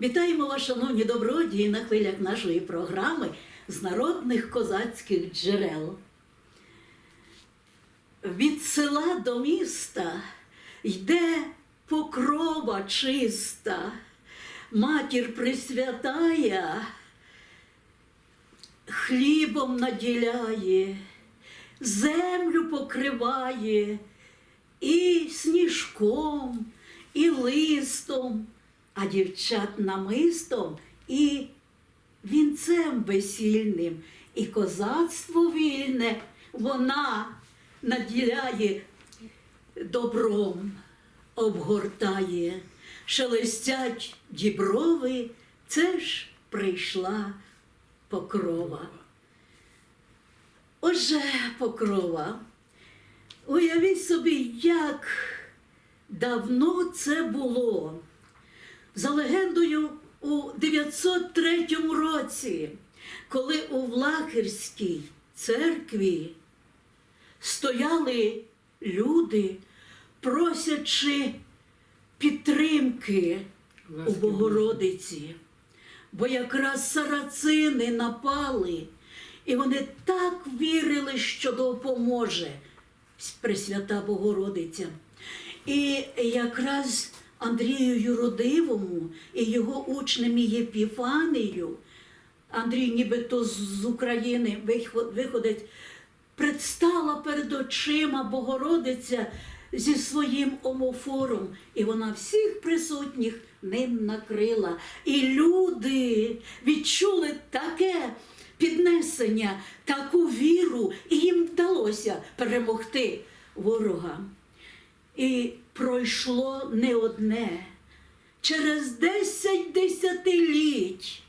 Вітаємо вас, шановні добродії, на хвилях нашої програми з народних козацьких джерел. Від села до міста йде покрова чиста, матір присвятая, хлібом наділяє, землю покриває і сніжком, і листом, а дівчат намистом і вінцем весільним, і козацтво вільне вона наділяє добром, обгортає, шелестять діброви, це ж прийшла покрова. Отже, покрова. Уявіть собі, як давно це було. За легендою, у 903 році, коли у Влахерській церкві стояли люди, просячи підтримки у Богородиці, бо якраз сарацини напали, і вони так вірили, що допоможе Пресвята Богородиця. І якраз Андрію Юродивому і його учнем Єпіфанію, Андрій нібито з України виходить, предстала перед очима Богородиця зі своїм омофором, і вона всіх присутніх ним накрила. І люди відчули таке піднесення, таку віру, і їм вдалося перемогти ворога. І пройшло не одне. Через десять десятиліть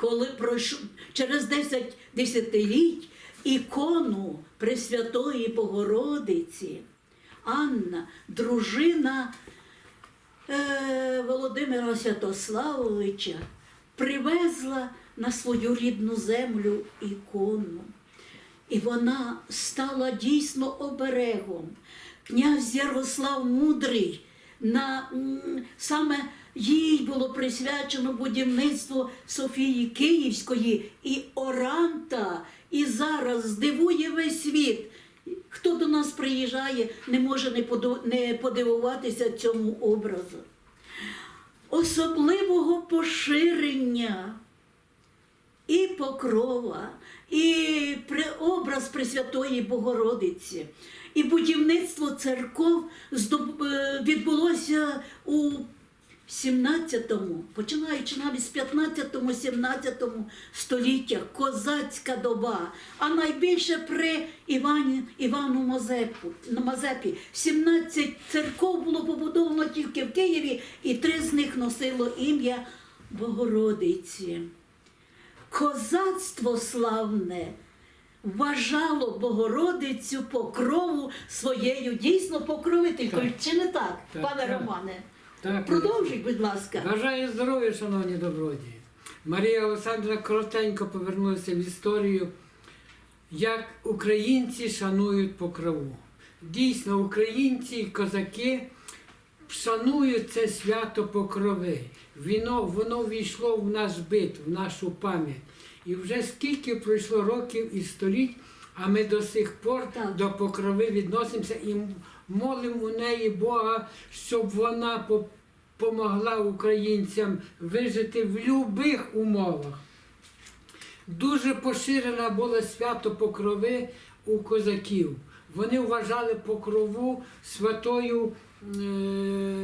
коли пройшов через 10 десятиліть ікону Пресвятої Богородиці, Анна, дружина е, Володимира Святославовича, привезла на свою рідну землю ікону. І вона стала дійсно оберегом. Князь Ярослав Мудрий на саме їй було присвячено будівництво Софії Київської і Оранта. І зараз здивує весь світ. Хто до нас приїжджає, не може не подивуватися цьому образу. Особливого поширення і покрова, і образ Пресвятої Богородиці, і будівництво церков е, відбулося у 17-му, починаючи навіть з 15-17 століттях, козацька доба, а найбільше при Івані, Івану Мазепу, Мазепі. 17 церков було побудовано тільки в Києві, і три з них носило ім'я Богородиці. Козацтво славне вважало Богородицю покрову своєю дійсно покровителькою. Чи не так, Так, пане так. Романе? Так, Продовжуй, будь ласка. Бажаю здоров'я, шановні добродії. Марія Олександровна коротенько повернулася в історію, як українці шанують покрову. Дійсно, українці і козаки шанують це свято покрови. Воно, воно війшло в наш бит, в нашу пам'ять. І вже скільки пройшло років і століть, а ми до сих пор Так. до покрови відносимося і молимо у неї Бога, щоб вона по- помогла українцям вижити в будь-яких умовах. Дуже поширена було свято покрови у козаків. Вони вважали покрову святою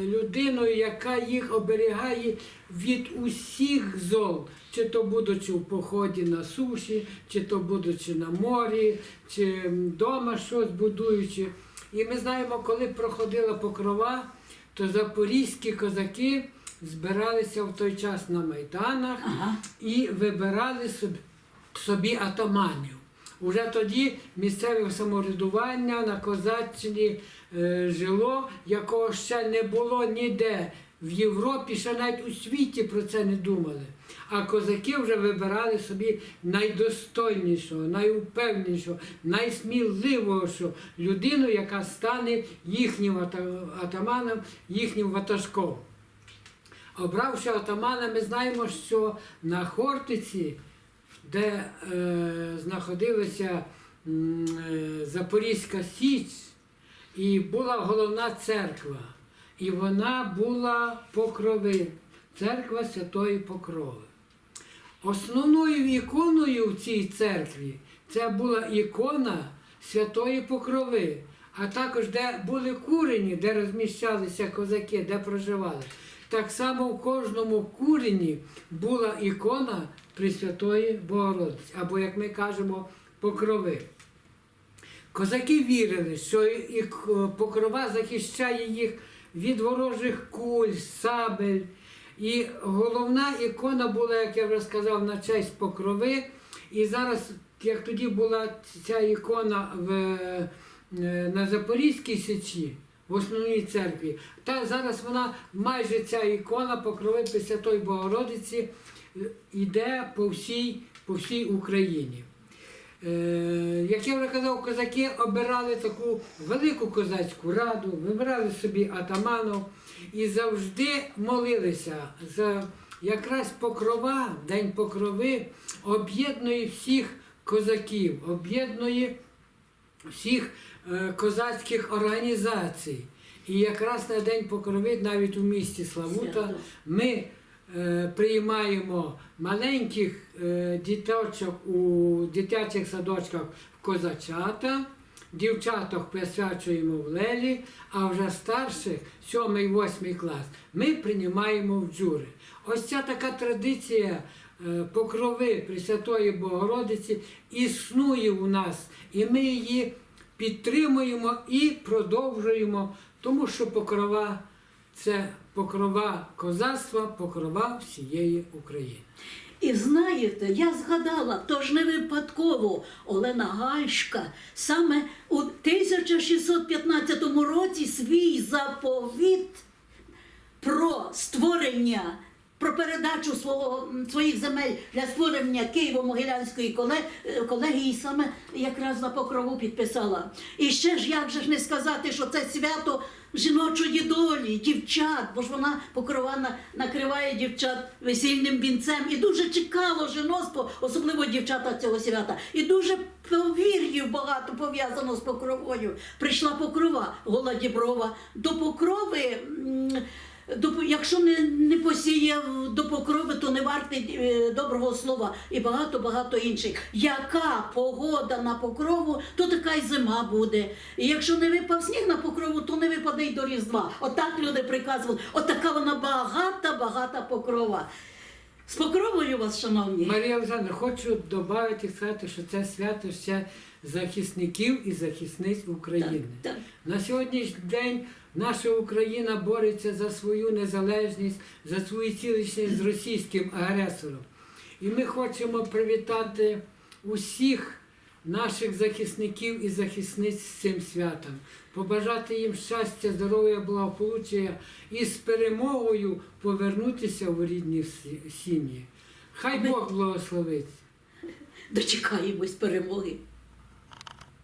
людиною, яка їх оберігає від усіх зол, чи то будучи в поході на суші, чи то будучи на морі, чи вдома щось будуючи. І ми знаємо, коли проходила покрова, то запорізькі козаки збиралися в той час на майданах Ага. і вибирали собі, собі атаманів. Уже тоді місцеве самоврядування на Козаччині е, жило, якого ще не було ніде. В Європі ще навіть у світі про це не думали. А козаки вже вибирали собі найдостойнішого, найупевнішого, найсміливішого людину, яка стане їхнім ата- атаманом, їхнім ватажком. Обравши отамана, ми знаємо, що на Хортиці, де е, знаходилася е, Запорізька Січ, і була головна церква. І вона була покрови, церква Святої Покрови. Основною іконою в цій церкві це була ікона Святої Покрови, а також де були курені, де розміщалися козаки, де проживали. Так само в кожному курені була ікона Пресвятої Богородиці, або, як ми кажемо, покрови. Козаки вірили, що покрова захищає їх від ворожих куль, сабель. І головна ікона була, як я вже сказав, на честь покрови. І зараз, як тоді була ця ікона в, е, на Запорізькій січі, в основній церкві, та зараз вона майже ця ікона покрови Пресвятої Богородиці е, йде по всій, по всій Україні. Е, як я вже казав, козаки обирали таку велику козацьку раду, вибирали собі атаманов і завжди молилися за якраз покрова, День покрови об'єднує всіх козаків, об'єднує всіх е, козацьких організацій. І якраз на День покрови, навіть у місті Славута, ми е, приймаємо маленьких е, діточок у дитячих садочках в козачата, дівчаток присвячуємо в лелі, а вже старших, 7-8 клас, ми приймаємо в джури. Ось ця така традиція е, покрови Пресвятої Богородиці існує у нас, і ми її підтримуємо і продовжуємо, тому що покрова це покрова козацтва, покрова всієї України. І знаєте, я згадала, то ж не випадково Олена Гальшка саме у 1615 році свій заповіт про створення, про передачу свого, своїх земель для створення Києво-Могилянської е, колегії саме якраз на покрову підписала. І ще ж як же ж не сказати, що це свято жіночої долі, дівчат, бо ж вона покрова накриває дівчат весільним вінцем. І дуже чекало жіноцтво, особливо дівчата цього свята. І дуже повір'їв багато пов'язано з покровою. Прийшла покрова, гола діброва. До покрови. Якщо не, не посіяв до покрови, то не вартий е, доброго слова і багато-багато інших. Яка погода на покрову, то така й зима буде. І якщо не випав сніг на покрову, то не випаде й до Різдва. Отак люди приказували. Отака вона багата-багата покрова. З покровою вас, шановні. Марія Олександровна, хочу додати сказати, що це свято ще захисників і захисниць України. Так, так. На сьогоднішній день наша Україна бореться за свою незалежність, за свою цілісність з російським агресором. І ми хочемо привітати усіх наших захисників і захисниць з цим святом, побажати їм щастя, здоров'я, благополуччя і з перемогою повернутися в рідні сім'ї. Хай Бог благословить. Дочекаємось перемоги.